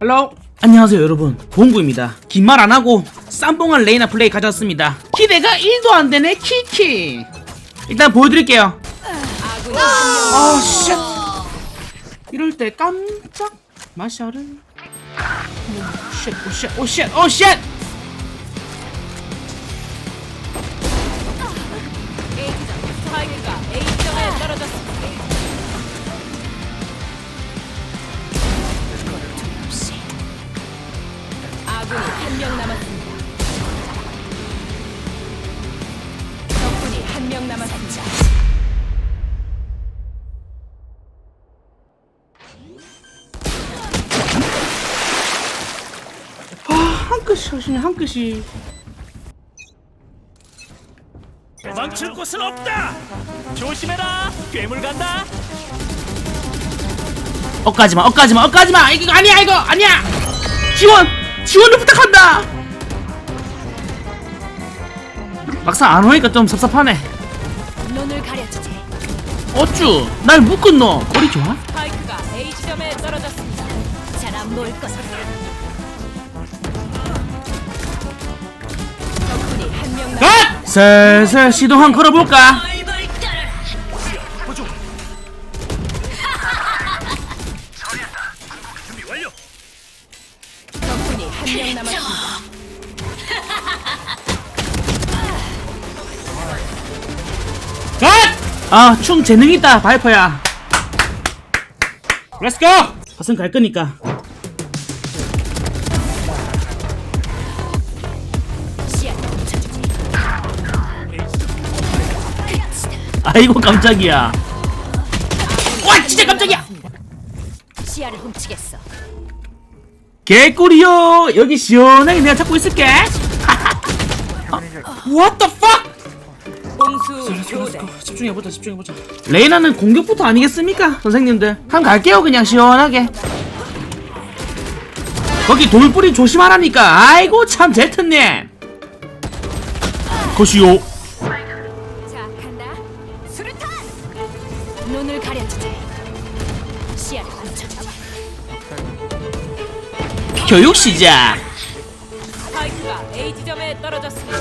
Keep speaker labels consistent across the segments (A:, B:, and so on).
A: 헬로 안녕하세요 여러분. 봉구입니다. 긴 말 안하고 쌈뽕한 레이나 플레이 가져왔습니다. 기대가 1도 안되네 키키. 일단 보여드릴게요. 아 쉣. 이럴 때 깜짝 마샤를 오쉣 오쉣 오쉣 오쉣 하시네 한 끗이
B: 도망칠 곳은 없다. 조심해라. 괴물 간다.
A: 엇가지마 엇가지마 엇가지마 이거 아니야 이거 아니야 지원 지원을 부탁한다 막상 안 오니까 좀 섭섭하네
C: 눈을 가려주지.
A: 어쭈 날 묶은 너 머리 좋아?
C: 스파이크가 A 지점에 떨어졌습니다. 잘안 보일 것을. 적
A: 슬슬 시동 한 걸어볼까?
B: 준비 완료.
C: 적군이 한 명 남았습니다.
A: 갓! 아, 충 재능 있다, 바이퍼야. 렛츠고! 가슴 갈 거니까. 아이고, 깜짝이야. 와, 진짜 깜짝이야!
C: 시야를 훔치겠어.
A: 개꿀이요! 여기 시원하게 내가 잡고 있을게. 아, What the fuck?
C: 공수 교대.
A: 집중해보자, 집중해보자. 레이나는 공격부터 아니겠습니까? 선생님들. 한 갈게요, 그냥 시원하게. 거기 돌뿌리 조심하라니까. 아이고, 참, 제트님. 것이요. 교육 시작.
C: 스파이크가 A 지점에 떨어졌습니다.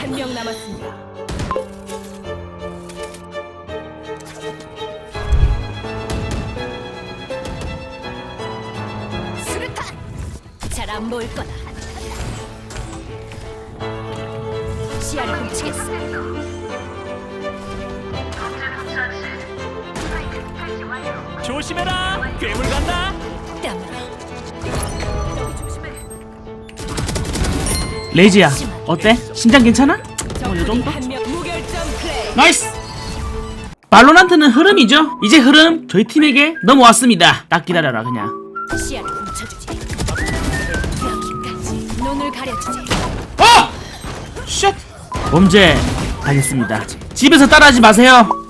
C: 한 명 남았습니다. 수류탄! 잘안 보일 거다. 시야를 훔치겠어.
B: 조심해라. 괴물 간다.
C: 땀으로.
A: 레이지야, 어때? 심장 괜찮아? 정도?
C: 한명 무결점 플레이.
A: 나이스! 발로란트는 흐름이죠? 이제 흐름 저희 팀에게 넘어왔습니다. 딱 기다려라, 그냥.
C: 시야를 훔쳐주지. 여기까지 눈을 가려주지.
A: 어! 쉣! 범죄 당했습니다. 집에서 따라하지 마세요.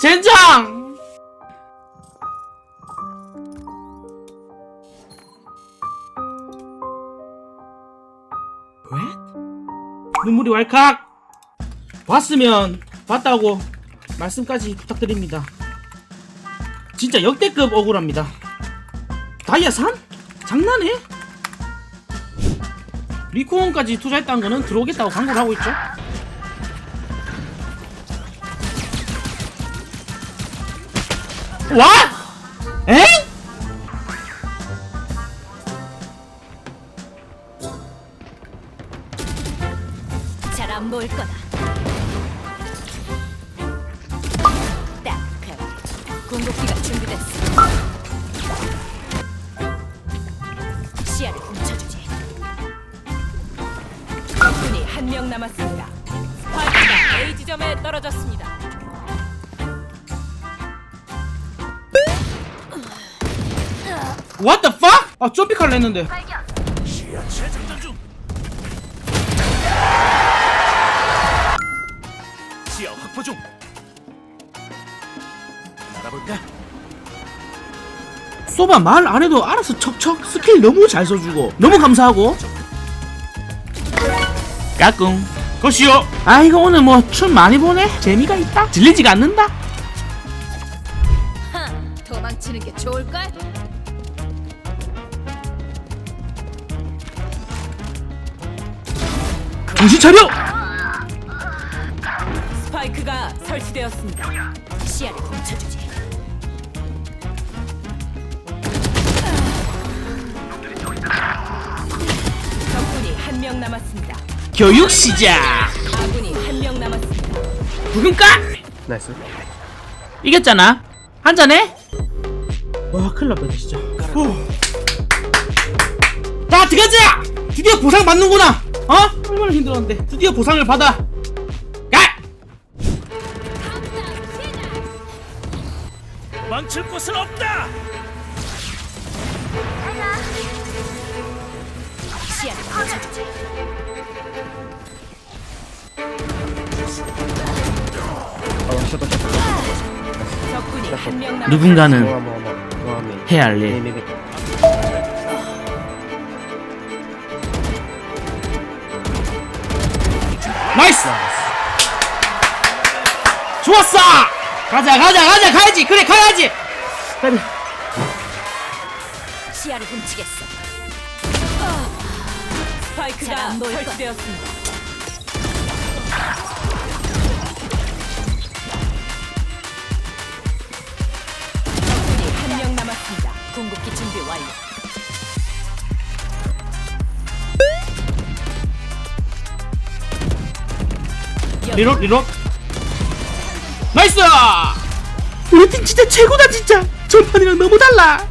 A: 젠장! 왜? 눈물이 왈칵! 봤으면 봤다고 말씀까지 부탁드립니다. 진짜 역대급 억울합니다. 다이아 3? 장난해? 리코온까지 투자했다는 거는 들어오겠다고 광고를 하고 있죠 와? 에?
C: 잘안 보일 거다 한 명 남았습니다. 스파이크가 A 지점에 떨어졌습니다.
A: What the fuck? 아
B: 재장전 중. 시야 확보 중. 날아볼까?
A: 소바 말 안 해도 알아서 척척 스킬 너무 잘 써주고 너무 감사하고 까꿍 것이요 아 이거 오늘 뭐 춤 많이 보네 재미가 있다 질리지가 않는다
C: 하, 도망치는 게 좋을걸?
A: 정신 차려
C: 스파이크가 설치되었습니다. 시야를 훔쳐주지. 적군이 한 명 남았습니다.
A: 교육 시작.
C: 아군이 한 명 남았습니다.
A: 부금까
D: 나이스.
A: 이겼잖아. 한잔해? 와 큰일 났다 진짜. 후. 자 들어가자 드디어 보상 받는구나. 어? 얼마나 힘들었는데. 드디어 보상을 받아. 가!
B: 망칠 곳은 없다.
C: 시야 를 훔쳐주지.
D: 어 셔터 셔터
C: 적군이 한 명 남았습니다.
A: 누군가는
D: 뭐뭐뭐뭐뭐
A: 해야 할 일.
D: 네네네
A: 나이스 좋았어 가자 가자 가자 가야지 그래 가야지
C: 시야를 훔치겠어. 스파이크가 설치되었습니다. 준비 완료.
A: 리로 리로 나이스! 우리 팀 진짜 최고다 진짜. 전판이랑 너무 달라.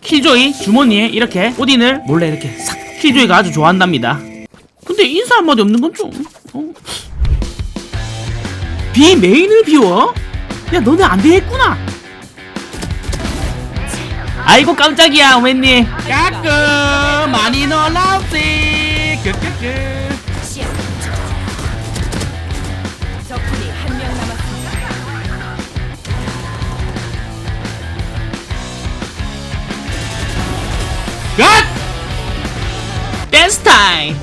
A: 킬조이 주머니에 이렇게 오딘을 몰래 이렇게 싹 킬조이가 아주 좋아한답니다. 근데 인사 한마디 없는 건좀 어? 비 메인을 비워? 야 너네 안 되겠구나 아이고 깜짝이야 웬니 까끔 많이 놀라우지 끄끄끄
C: 시야를 훔쳐주지. 적군이 한 명 남았습니다.
A: 갓! 댄스 타임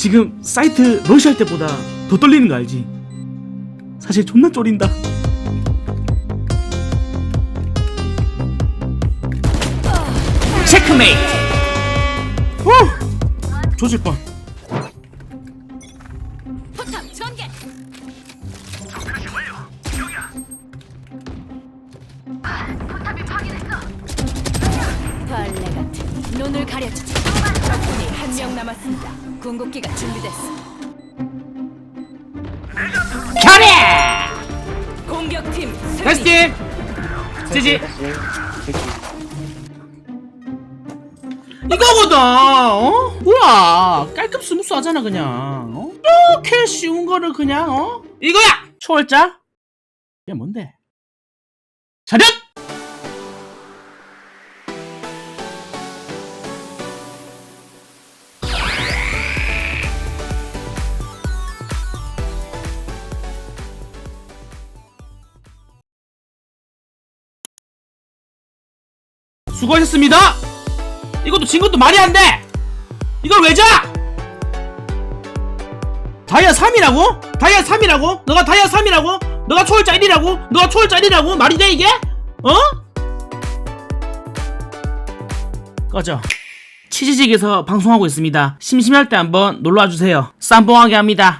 A: 지금 사이트 러시할 때보다 더 떨리는 거 알지? 사실 존나 쫄린다 체크메이트 후! 조질 뻔
C: 궁극기가 준비됐어.
A: 잘해!
C: 공격팀 승리.
A: 다시 팀! 지지 이거거든 어? 뭐야 깔끔 스무스하잖아 그냥 어? 이렇게 쉬운 거를 그냥 어? 이거야! 초월자? 이게 뭔데? 차렷! 수고하셨습니다 이것도 진 것도 말이 안 돼 이걸 왜 자? 다이아 3이라고? 다이아 3이라고? 너가 다이아 3이라고? 너가 초월자 1이라고? 너가 초월자 1이라고? 말이 돼 이게? 어? 꺼져 치즈직에서 방송하고 있습니다 심심할 때 한번 놀러와주세요 쌈뽕하게 합니다